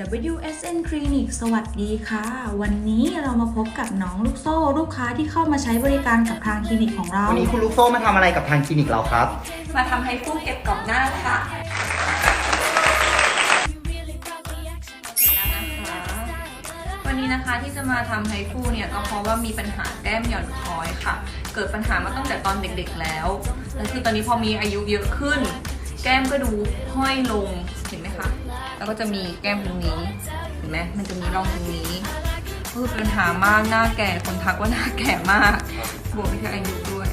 WSN Clinic สวัสดีค่ะ วันนี้เรามาพบกับน้องลูกโซ่ ลูกค้าที่เข้ามาใช้บริการกับทางคลินิกของเรา วันนี้คุณลูกโซ่มาทำอะไรกับทางคลินิกเราครับ มาทำให้ผู้เก็บกรอบหน้าค่ะวันนี้นะคะที่จะมาทำไฮฟูเนี่ยก็เพราะว่ามีปัญหาแก้มหย่อนคล้อยค่ะ เกิดปัญหามาตั้งแต่ตอนเด็กๆแล้วแล้วคือตอนนี้พอมีอายุเยอะขึ้น แก้มก็ดูห้อยลงเห็นไหมคะ แล้วก็จะมีแก้มตรงนี้ เห็นไหมมันจะมีร่องตรงนี้ก็คือปัญหามากหน้าแก่คนทักว่าหน้าแก่มาก บวกที่อายุด้วย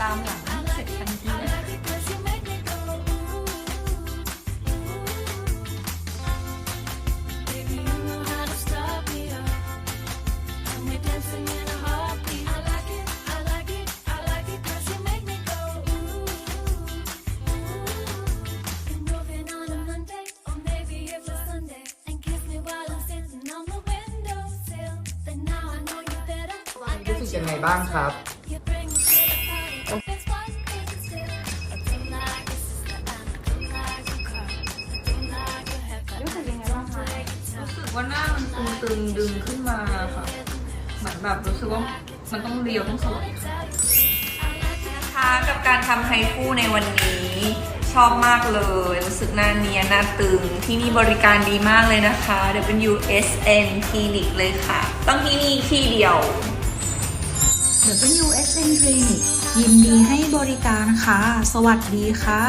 ตามหลังเสร็จทันที รู้สึกยังไงบ้างครับ รู้สึกยังไงบ้างคะรู้สึกว่าหน้ามันตึงๆดึงขึ้นมาค่ะเหมือนแบบรู้สึกว่ามันต้องเรียวต้องสวยค่ะนะคะกับการทำไฮฟูในวันนี้ ชอบมากเลย รู้สึกหน้าเนียนหน้าตึง ที่นี่บริการดีมากเลยนะคะ WSN Clinic เลยค่ะ ต้องที่นี่ที่เดียว WSN Clinic ยินดีให้บริการค่ะ สวัสดีค่ะ